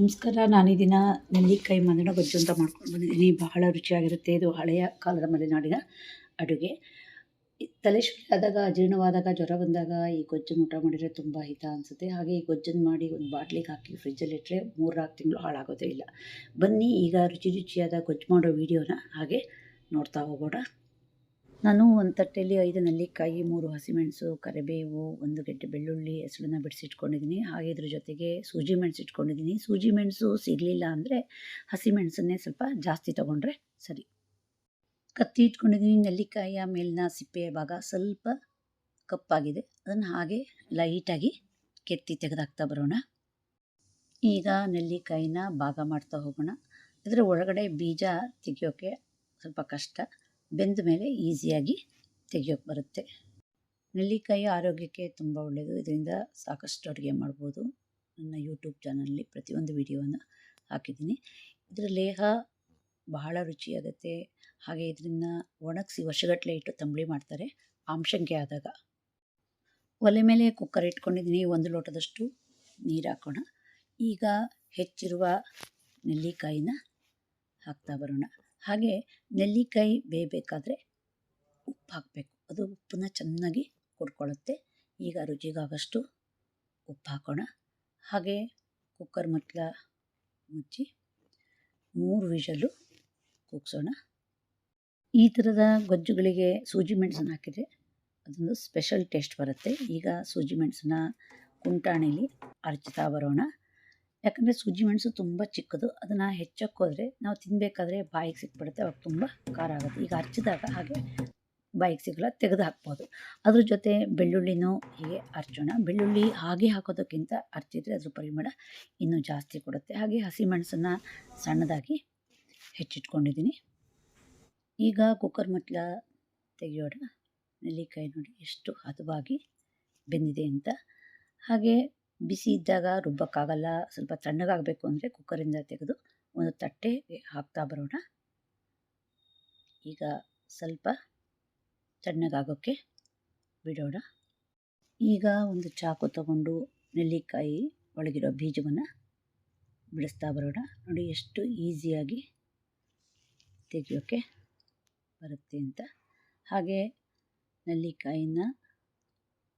ನಮಸ್ಕಾರ. ನಾನು ದಿನ ನೆಲ್ಲಿಕಾಯಿ ಮನೆಯ ಗೊಜ್ಜು ಅಂತ ಮಾಡ್ಕೊಂಡು ಬಂದಿದ್ದೀನಿ. ಬಹಳ ರುಚಿಯಾಗಿರುತ್ತೆ. ಇದು ಹಳೆಯ ಕಾಲದ ಮಲೆನಾಡಿನ ಅಡುಗೆ. ತಲೆ ಶುರು ಆದಾಗ ಅಜೀರ್ಣವಾದಾಗ ಜ್ವರ ಬಂದಾಗ ಈ ಗೊಜ್ಜನ್ನು ಊಟ ಮಾಡಿದರೆ ತುಂಬ ಹಿತ ಅನಿಸುತ್ತೆ. ಹಾಗೆ ಈ ಗೊಜ್ಜನ್ನು ಮಾಡಿ ಒಂದು ಬಾಟ್ಲಿಗೆ ಹಾಕಿ ಫ್ರಿಜ್ಜಲ್ಲಿ ಇಟ್ಟರೆ ಮೂರು ನಾಲ್ಕು ತಿಂಗಳು ಹಾಳಾಗೋದೇ ಇಲ್ಲ. ಬನ್ನಿ, ಈಗ ರುಚಿ ರುಚಿಯಾದ ಗೊಜ್ಜು ಮಾಡೋ ವಿಡಿಯೋನ ಹಾಗೆ ನೋಡ್ತಾ ಹೋಗೋಣ. ನಾನು ಒಂದು ತಟ್ಟೆಯಲ್ಲಿ ಐದು ನೆಲ್ಲಿಕಾಯಿ ಮೂರು ಹಸಿಮೆಣಸು, ಕರಿಬೇವು, ಒಂದು ಗೆಡ್ಡೆ ಬೆಳ್ಳುಳ್ಳಿ, ಹೆಸರನ್ನ ಬಿಡಿಸಿಟ್ಕೊಂಡಿದ್ದೀನಿ. ಹಾಗೆ ಇದ್ರ ಜೊತೆಗೆ ಸೂಜಿ ಮೆಣಸು ಇಟ್ಕೊಂಡಿದ್ದೀನಿ. ಸೂಜಿ ಮೆಣಸು ಸಿಗಲಿಲ್ಲ ಅಂದರೆ ಹಸಿಮೆಣಸನ್ನೇ ಸ್ವಲ್ಪ ಜಾಸ್ತಿ ತೊಗೊಂಡ್ರೆ ಸರಿ. ಕತ್ತಿ ಇಟ್ಕೊಂಡಿದ್ದೀನಿ. ನೆಲ್ಲಿಕಾಯಿಯ ಮೇಲಿನ ಸಿಪ್ಪೆಯ ಭಾಗ ಸ್ವಲ್ಪ ಕಪ್ಪಾಗಿದೆ. ಅದನ್ನು ಹಾಗೆ ಲೈಟಾಗಿ ಕೆತ್ತಿ ತೆಗೆದಾಕ್ತಾ ಬರೋಣ. ಈಗ ನೆಲ್ಲಿಕಾಯಿನ ಭಾಗ ಮಾಡ್ತಾ ಹೋಗೋಣ. ಇದರ ಒಳಗಡೆ ಬೀಜ ತೆಗಿಯೋಕ್ಕೆ ಸ್ವಲ್ಪ ಕಷ್ಟ. ಬೆಂದ ಮೇಲೆ ಈಸಿಯಾಗಿ ತೆಗಿಯೋಕ್ಕೆ ಬರುತ್ತೆ. ನೆಲ್ಲಿಕಾಯಿ ಆರೋಗ್ಯಕ್ಕೆ ತುಂಬ ಒಳ್ಳೆಯದು ಇದರಿಂದ ಸಾಕಷ್ಟು ಅಡುಗೆ ಮಾಡ್ಬೋದು. ನನ್ನ ಯೂಟ್ಯೂಬ್ ಚಾನಲಲ್ಲಿ ಪ್ರತಿಯೊಂದು ವಿಡಿಯೋವನ್ನು ಹಾಕಿದ್ದೀನಿ. ಇದರ ಲೇಹ ಬಹಳ ರುಚಿಯಾಗುತ್ತೆ. ಹಾಗೆ ಇದರಿಂದ ಒಣಗಿಸಿ ವರ್ಷಗಟ್ಟಲೆ ಇಟ್ಟು ತಂಬಳಿ ಮಾಡ್ತಾರೆ. ಆಂಶಂಕೆ ಆದಾಗ ಒಲೆ ಮೇಲೆ ಕುಕ್ಕರ್ ಇಟ್ಕೊಂಡಿದ್ದೀನಿ. ಒಂದು ಲೋಟದಷ್ಟು ನೀರು ಹಾಕೋಣ. ಈಗ ಹೆಚ್ಚಿರುವ ನೆಲ್ಲಿಕಾಯಿನ ಹಾಕ್ತಾ ಬರೋಣ. ಹಾಗೆ ನೆಲ್ಲಿಕಾಯಿ ಬೇಯಬೇಕಾದ್ರೆ ಉಪ್ಪು ಹಾಕಬೇಕು. ಅದು ಉಪ್ಪನ್ನ ಚೆನ್ನಾಗಿ ಕುಡ್ಕೊಳ್ಳುತ್ತೆ. ಈಗ ರುಚಿಗಾಗಷ್ಟು ಉಪ್ಪು ಹಾಕೋಣ. ಹಾಗೆ ಕುಕ್ಕರ್ ಮಟ್ಲ ಮುಚ್ಚಿ ಮೂರು ವಿಷಲು ಕೂಗ್ಸೋಣ. ಈ ಥರದ ಗೊಜ್ಜುಗಳಿಗೆ ಸೂಜಿ ಮೆಣಸನ್ನ ಹಾಕಿದರೆ ಅದೊಂದು ಸ್ಪೆಷಲ್ ಟೇಸ್ಟ್ ಬರುತ್ತೆ. ಈಗ ಸೂಜಿ ಮೆಣಸನ್ನ ಕುಂಟಾಣಿಲಿ ಅರ್ಚ್ತಾ ಬರೋಣ. ಯಾಕಂದರೆ ಸೂಜಿ ಮೆಣಸು ತುಂಬ ಚಿಕ್ಕದು, ಅದನ್ನು ಹೆಚ್ಚಕ್ಕೋದ್ರೆ ನಾವು ತಿನ್ನಬೇಕಾದ್ರೆ ಬಾಯಿಗೆ ಸಿಕ್ಬಿಡುತ್ತೆ, ಅವಾಗ ತುಂಬ ಖಾರ ಆಗುತ್ತೆ. ಈಗ ಹಚ್ಚಿದಾಗ ಹಾಗೆ ಬಾಯಿಗೆ ಸಿಗಲ್ಲ, ತೆಗೆದು ಹಾಕ್ಬೋದು. ಅದ್ರ ಜೊತೆ ಬೆಳ್ಳುಳ್ಳಿನೂ ಹೀಗೆ ಅರ್ಚೋಣ. ಬೆಳ್ಳುಳ್ಳಿ ಹಾಗೆ ಹಾಕೋದಕ್ಕಿಂತ ಅರ್ಚಿದ್ರೆ ಅದ್ರ ಪರಿಮಳ ಇನ್ನೂ ಜಾಸ್ತಿ ಕೊಡುತ್ತೆ. ಹಾಗೆ ಹಸಿಮೆಣಸನ್ನು ಸಣ್ಣದಾಗಿ ಹೆಚ್ಚಿಟ್ಕೊಂಡಿದ್ದೀನಿ. ಈಗ ಕುಕ್ಕರ್ ಮಟ್ಲ ತೆಗೆಯೋಣ. ನೆಲ್ಲಿಕಾಯಿ ನೋಡಿ ಎಷ್ಟು ಹದವಾಗಿ ಬೆಂದಿದೆ ಅಂತ. ಹಾಗೆ ಬಿಸಿ ಇದ್ದಾಗ ರುಬ್ಬಕ್ಕಾಗಲ್ಲ, ಸ್ವಲ್ಪ ತಣ್ಣಗಾಗಬೇಕು ಅಂದರೆ ಕುಕ್ಕರಿಂದ ತೆಗೆದು ಒಂದು ತಟ್ಟೆಗೆ ಹಾಕ್ತಾ ಬರೋಣ. ಈಗ ಸ್ವಲ್ಪ ತಣ್ಣಗಾಗೋಕ್ಕೆ ಬಿಡೋಣ. ಈಗ ಒಂದು ಚಾಕು ತಗೊಂಡು ನೆಲ್ಲಿಕಾಯಿ ಒಳಗಿರೋ ಬೀಜವನ್ನು ಬಿಡಿಸ್ತಾ ಬರೋಣ. ನೋಡಿ ಎಷ್ಟು ಈಸಿಯಾಗಿ ತೆಗಿಯೋಕ್ಕೆ ಬರುತ್ತೆ ಅಂತ. ಹಾಗೆ ನೆಲ್ಲಿಕಾಯಿನ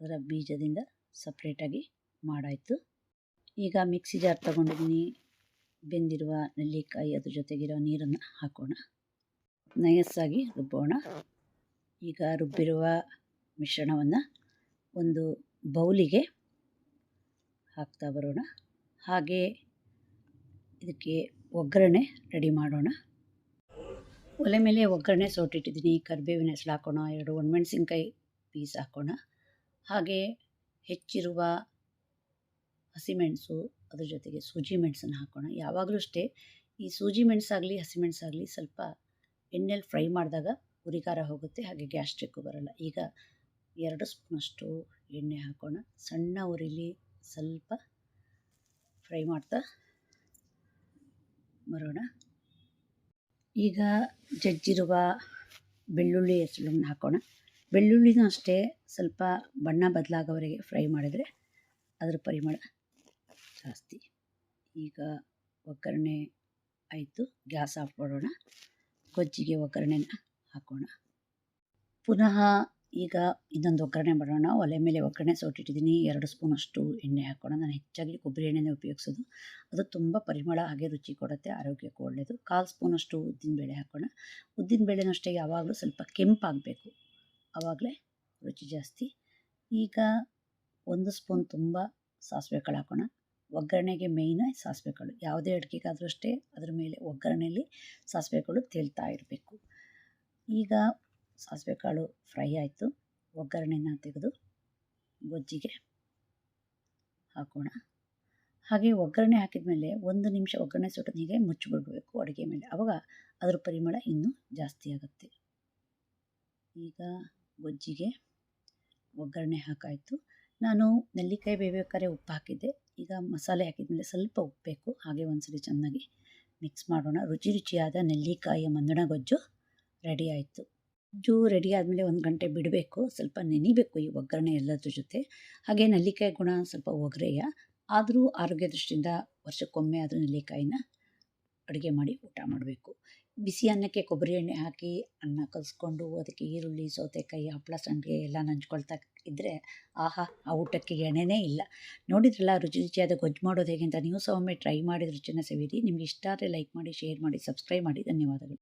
ಅದರ ಬೀಜದಿಂದ ಸಪ್ರೇಟಾಗಿ ಮಾಡಾಯಿತು. ಈಗ ಮಿಕ್ಸಿ ಜಾರ್ ತಗೊಂಡಿದ್ದೀನಿ. ಬೆಂದಿರುವ ನೆಲ್ಲಿಕಾಯಿ ಅದ್ರ ಜೊತೆಗಿರೋ ನೀರನ್ನು ಹಾಕೋಣ. ನಯಸ್ಸಾಗಿ ರುಬ್ಬೋಣ. ಈಗ ರುಬ್ಬಿರುವ ಮಿಶ್ರಣವನ್ನು ಒಂದು ಬೌಲಿಗೆ ಹಾಕ್ತಾ ಬರೋಣ. ಹಾಗೆ ಇದಕ್ಕೆ ಒಗ್ಗರಣೆ ರೆಡಿ ಮಾಡೋಣ. ಒಲೆ ಮೇಲೆ ಒಗ್ಗರಣೆ ಸೋಟಿಟ್ಟಿದ್ದೀನಿ. ಕರಿಬೇವಿನ ಹೆಸರು ಹಾಕೋಣ. ಎರಡು ಒಣಮೆಣ್ಸಿನ್ಕಾಯಿ ಪೀಸ್ ಹಾಕೋಣ. ಹಾಗೆ ಹೆಚ್ಚಿರುವ ಹಸಿಮೆಣಸು ಅದ್ರ ಜೊತೆಗೆ ಸೂಜಿ ಮೆಣಸನ್ನು ಹಾಕೋಣ. ಯಾವಾಗಲೂ ಅಷ್ಟೇ ಈ ಸೂಜಿ ಮೆಣಸಾಗಲಿ ಹಸಿಮೆಣಸಾಗಲಿ ಸ್ವಲ್ಪ ಎಣ್ಣೆಲಿ ಫ್ರೈ ಮಾಡಿದಾಗ ಉರಿಕಾರ ಹೋಗುತ್ತೆ, ಹಾಗೆ ಗ್ಯಾಸ್ಟ್ರಿಕ್ಕು ಬರಲ್ಲ. ಈಗ ಎರಡು ಸ್ಪೂನಷ್ಟು ಎಣ್ಣೆ ಹಾಕೋಣ. ಸಣ್ಣ ಉರಿಲಿ ಸ್ವಲ್ಪ ಫ್ರೈ ಮಾಡ್ತಾ ಬರೋಣ. ಈಗ ಜಜ್ಜಿರುವ ಬೆಳ್ಳುಳ್ಳಿ ಹೆಸರನ್ನು ಹಾಕೋಣ. ಬೆಳ್ಳುಳ್ಳಿನೂ ಅಷ್ಟೇ ಸ್ವಲ್ಪ ಬಣ್ಣ ಬದಲಾಗೋವರೆಗೆ ಫ್ರೈ ಮಾಡಿದರೆ ಅದರ ಪರಿಮಳ ಜಾಸ್ತಿ. ಈಗ ಒಗ್ಗರಣೆ ಆಯಿತು, ಗ್ಯಾಸ್ ಆಫ್ ಮಾಡೋಣ. ಗೊಜ್ಜಿಗೆ ಒಗ್ಗರಣೆನ ಹಾಕೋಣ. ಪುನಃ ಈಗ ಇನ್ನೊಂದು ಒಗ್ಗರಣೆ ಮಾಡೋಣ. ಒಲೆ ಮೇಲೆ ಒಗ್ಗರಣೆ ಸೋಟಿಟ್ಟಿದ್ದೀನಿ. ಎರಡು ಸ್ಪೂನಷ್ಟು ಎಣ್ಣೆ ಹಾಕೋಣ. ನಾನು ಹೆಚ್ಚಾಗಿ ಕೊಬ್ಬರಿ ಎಣ್ಣೆನೇ ಉಪಯೋಗಿಸೋದು. ಅದು ತುಂಬ ಪರಿಮಳ ಹಾಗೆ ರುಚಿ ಕೊಡುತ್ತೆ. ಆರೋಗ್ಯಕ್ಕೂ ಒಳ್ಳೆಯದು ಕಾಲು ಸ್ಪೂನಷ್ಟು ಉದ್ದಿನಬೇಳೆ ಹಾಕೋಣ. ಉದ್ದಿನಬೇಳೆನೂ ಅಷ್ಟೇ ಯಾವಾಗಲೂ ಸ್ವಲ್ಪ ಕೆಂಪಾಗಬೇಕು. ಆವಾಗಲೇ ರುಚಿ ಜಾಸ್ತಿ. ಈಗ ಒಂದು ಸ್ಪೂನ್ ತುಂಬ ಸಾಸಿವೆ ಕಾಳು ಹಾಕೋಣ. ಒಗ್ಗರಣೆಗೆ ಮೇಯ್ನ ಸಾಸಿವೆ ಕಾಳು ಯಾವುದೇ ಅಡುಗೆಗಾದರೂ ಅಷ್ಟೇ ಅದ್ರ ಮೇಲೆ ಒಗ್ಗರಣೆಯಲ್ಲಿ ಸಾಸಿವೆ ಕಾಳು ತೇಲ್ತಾ ಇರಬೇಕು. ಈಗ ಸಾಸಿವೆ ಕಾಳು ಫ್ರೈ ಆಯಿತು. ಒಗ್ಗರಣೆನ ತೆಗೆದು ಗೊಜ್ಜಿಗೆ ಹಾಕೋಣ. ಹಾಗೆ ಒಗ್ಗರಣೆ ಹಾಕಿದ ಮೇಲೆ ಒಂದು ನಿಮಿಷ ಒಗ್ಗರಣೆ ಸುಟ್ಟನಿಗೆ ಮುಚ್ಚಿಬಿಡ್ಬೇಕು ಅಡುಗೆ ಮೇಲೆ. ಅವಾಗ ಅದರ ಪರಿಮಳ ಇನ್ನೂ ಜಾಸ್ತಿ ಆಗುತ್ತೆ. ಈಗ ಗೊಜ್ಜಿಗೆ ಒಗ್ಗರಣೆ ಹಾಕಾಯಿತು. ನಾನು ನೆಲ್ಲಿಕಾಯಿ ಬೇಯಬೇಕಾದ್ರೆ ಉಪ್ಪು ಹಾಕಿದ್ದೆ. ಈಗ ಮಸಾಲೆ ಹಾಕಿದ್ಮೇಲೆ ಸ್ವಲ್ಪ ಉಪ್ಪು ಬೇಕು. ಹಾಗೆ ಒಂದ್ಸರಿ ಚೆನ್ನಾಗಿ ಮಿಕ್ಸ್ ಮಾಡೋಣ. ರುಚಿ ರುಚಿಯಾದ ನೆಲ್ಲಿಕಾಯಿಯ ಮಂದಣ ಗೊಜ್ಜು ರೆಡಿ ಆಯಿತು. ಗೊಜ್ಜು ರೆಡಿ ಆದಮೇಲೆ ಒಂದು ಗಂಟೆ ಬಿಡಬೇಕು. ಸ್ವಲ್ಪ ನೆನಿಬೇಕು ಈ ಒಗ್ಗರಣೆ ಎಲ್ಲದ್ರ ಜೊತೆ. ಹಾಗೆ ನೆಲ್ಲಿಕಾಯಿ ಗುಣ ಸ್ವಲ್ಪ ಒಗ್ಗರೆಯ ಆದರೂ ಆರೋಗ್ಯ ದೃಷ್ಟಿಯಿಂದ ವರ್ಷಕ್ಕೊಮ್ಮೆ ಆದರೂ ನೆಲ್ಲಿಕಾಯಿನ ಅಡುಗೆ ಮಾಡಿ ಊಟ ಮಾಡಬೇಕು. ಬಿಸಿ ಅನ್ನಕ್ಕೆ ಕೊಬ್ಬರಿ ಎಣ್ಣೆ ಹಾಕಿ ಅನ್ನ ಕಲಿಸ್ಕೊಂಡು ಅದಕ್ಕೆ ಈರುಳ್ಳಿ, ಸೌತೆಕಾಯಿ ಹಪ್ಪಳ ಸಂಡಿಗೆ ಎಲ್ಲ ನಂಚ್ಕೊಳ್ತಾ ಇದ್ದರೆ ಆಹಾ, ಆ ಊಟಕ್ಕೆ ಎಣೆನೇ ಇಲ್ಲ. ನೋಡಿದ್ರಲ್ಲ ರುಚಿ ರುಚಿಯಾದ ಗೊಜ್ಜು ಮಾಡೋದು ಹೇಗೆ ಅಂತ? ನೀವು ಸಹ ಒಮ್ಮೆ ಟ್ರೈ ಮಾಡಿ ರುಚಿನ ಸವಿರಿ. ನಿಮಗೆ ಇಷ್ಟ ಆದರೆ ಲೈಕ್ ಮಾಡಿ, ಶೇರ್ ಮಾಡಿ, ಸಬ್ಸ್ಕ್ರೈಬ್ ಮಾಡಿ. ಧನ್ಯವಾದಗಳು.